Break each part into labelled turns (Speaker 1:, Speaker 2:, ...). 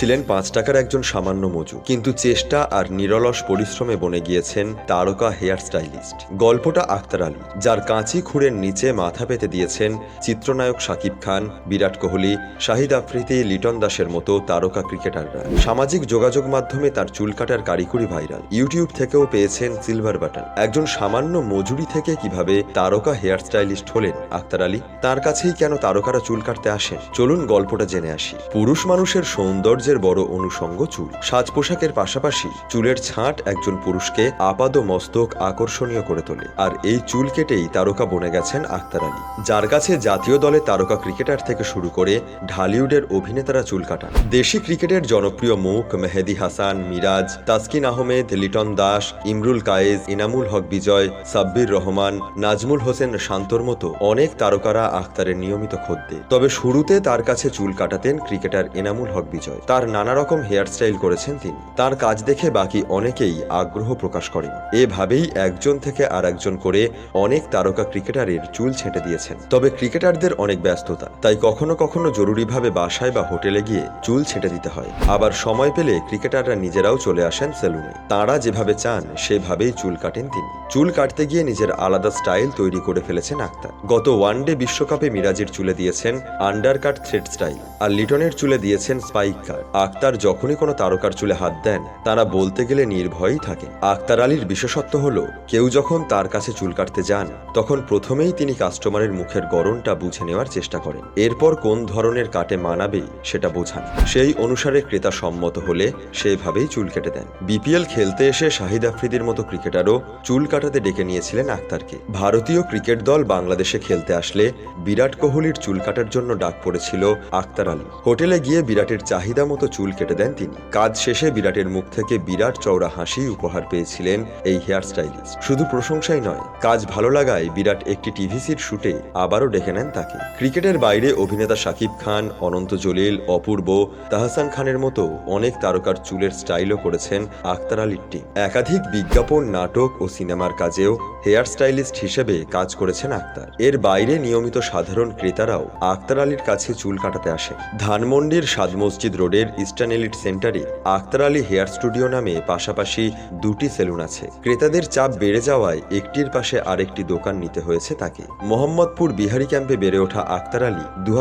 Speaker 1: ছিলেন পাঁচ টাকার একজন সামান্য মজুর কিন্তু চেষ্টা আর নিরলস পরিশ্রমে বনে গিয়েছেন তারকা হেয়ার স্টাইলিস্ট। গল্পটা আক্তার আলী, যার কাঁচি খুঁড়ের নিচে মাথা পেতে দিয়েছেন চিত্রনায়ক শাকিব খান, বিরাট কোহলি, শাহিদ আফ্রিদি, লিটন দাসের মতো তারকা ক্রিকেটাররা। সামাজিক যোগাযোগ মাধ্যমে তার চুল কাটার কারিগরি ভাইরাল। ইউটিউব থেকেও পেয়েছেন সিলভার বাটন। একজন সামান্য মজুরি থেকে কীভাবে তারকা হেয়ার স্টাইলিস্ট হলেন আক্তার আলী? তার কাছেই কেন তারকারা চুল কাটতে আসেন? চলুন গল্পটা জেনে আসি। পুরুষ মানুষের সৌন্দর্যের বড় অনুষঙ্গ চুল। সাজ পোশাকের পাশাপাশি চুলের ছাঁট একজন পুরুষকে আপাদ মস্তক আকর্ষণীয় করে তোলে। আর এই চুল কেটেই তারকা বনে গেছেন আক্তার আলী। যার কাছে জাতীয় দলে তারকা ক্রিকেটার থেকে শুরু করে ঢালিউডের অভিনেতারা চুল কাটান। দেশি ক্রিকেটের জনপ্রিয় মুখ মেহেদি হাসান, মিরাজ, তাসকিন আহমেদ, লিটন দাস, ইমরুল কায়েজ ইনামুল হক বিজয়, সাব্বির রহমান, নাজমুল হোসেন শান্তর মতো অনেক তারকারা আখতারের নিয়মিত খদ্দে। তবে শুরুতে তার কাছে চুল কাটাতেন ক্রিকেটার এনামুল হক বিজয়। তার নানা রকম হেয়ার স্টাইল করেছেন তিনি। তার কাজ দেখে বাকি অনেকেই আগ্রহ প্রকাশ করেন। এভাবেই একজন থেকে আর একজন করে অনেক তারকা ক্রিকেটারের চুল ছেঁটে দিয়েছেন। তবে ক্রিকেটারদের অনেক ব্যস্ততা, তাই কখনো কখনো জরুরিভাবে বাসায় বা হোটেলে গিয়ে চুল ছেঁটে দিতে হয়। আবার সময় পেলে ক্রিকেটাররা নিজেরাও চলে আসেন সেলুনে। তাঁরা যেভাবে চান, সেভাবেই চুল কাটেন তিনি। চুল কাটতে গিয়ে নিজের আলাদা স্টাইল তৈরি করে ফেলেছেন আক্তার। গত ওয়ানডে বিশ্বকাপে মিরাজের চুলে দিয়েছেন আন্ডার কাট থ্রেড স্টাইল, আর লিটনের চুলে দিয়েছেন স্পাইক কাট। আক্তার যখনই কোনো তারকার চুলে হাত দেন, তারা বলতে গেলে নির্ভয়ই থাকে। আক্তার আলীর বিশেষত্ব হলো, কেউ যখন তার কাছে চুল কাটতে যান, তখন প্রথমেই তিনি কাস্টমারের মুখের গড়নটা বুঝে নেওয়ার চেষ্টা করেন। এরপর কোন ধরনের কাটে মানাবে, সেটা বোঝান। সেই অনুসারে ক্রেতা সম্মত হলে সেভাবেই চুল কেটে দেন। বিপিএল খেলতে এসে শাহিদ আফ্রিদির মতো ক্রিকেটারও চুল কাটাতে ডেকে নিয়েছিলেন আক্তারকে। ভারতীয় ক্রিকেট দল বাংলাদেশে খেলতে আসলে বিরাট কোহলির চুল কাটার জন্য ডাক পড়েছিল আক্তার আলী। হোটেলে গিয়ে বিরাটের চাহিদা মতো চুল কেটে দেন তিনি। কাজ শেষে বিরাটের মুখ থেকে বিরাট চওড়া হাসি উপহার পেয়েছিলেন এই হেয়ার স্টাইলিস্ট শুধু প্রশংসাই নয়, কাজ ভালো লাগায় বিরাট একটি টিভিসির শুটে আবারও ডেকে নেন তাকে। ক্রিকেটের বাইরে অভিনেতা শাকিব খান, অনন্ত জলিল, অপূর্ব, তাহসান খানের মতো অনেক তারকার চুলের স্টাইলও করেছেন আক্তার আলীর টিম একাধিক বিজ্ঞাপন, নাটক ও সিনেমার কাজেও হেয়ার স্টাইলিস্ট হিসেবে কাজ করেছেন আক্তার এর বাইরে নিয়মিত সাধারণ ক্রেতারাও আক্তার আলীর কাছে চুল কাটাতে আসেন। ধানমন্ডির সাদ মসজিদ রোডের ইস্টার্ন এলিট সেন্টারে আক্তার আলী হেয়ার স্টুডিও নামে পাশাপাশি দুটি সেলুন আছে। ক্রেতাদের চাপ বেড়ে যাওয়ায় একটির পাশে আরেকটি দোকান নিতে হয়েছে তাকে। মোহাম্মদপুর বিহারি ক্যাম্পে বেড়ে ওঠা আক্তার আলী দু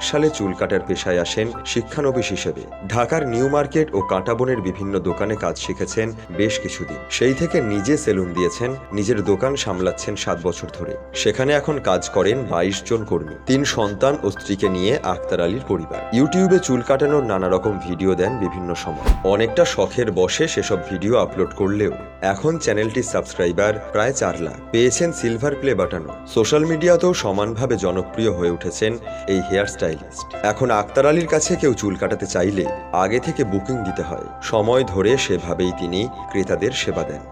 Speaker 1: সালে চুল কাটার পেশায় আসেন শিক্ষানবিশ হিসেবে। ঢাকার নিউ মার্কেট ও কাঁটাবনের বিভিন্ন দোকানে কাজ শিখেছেন বেশ কিছুদিন। সেই থেকে নিজে সেলুন দিয়েছেন, নিজের দোকান সামলাচ্ছেন সাত বছর ধরে। সেখানে এখন কাজ করেন বাইশ জন কর্মী, তিন সন্তান ও স্ত্রীকে নিয়ে আক্তার আলীর পরিবার। ইউটিউবে চুল কাটানোর নানা রকম ভিডিও দেন বিভিন্ন সময়। অনেকটা শখের বসে সেসব ভিডিও আপলোড করলেও এখন চ্যানেলটির সাবস্ক্রাইবার প্রায় চার লাখ। পেয়েছেন সিলভার প্লে বাটানো সোশ্যাল মিডিয়াতেও সমানভাবে জনপ্রিয় হয়ে উঠেছেন এই হেয়ার স্টাইলিস্ট এখন আক্তার আলীর কাছে কেউ চুল কাটাতে চাইলে আগে থেকে বুকিং দিতে হয়। সময় ধরে সেভাবেই তিনি ক্রেতাদের সেবা দেন।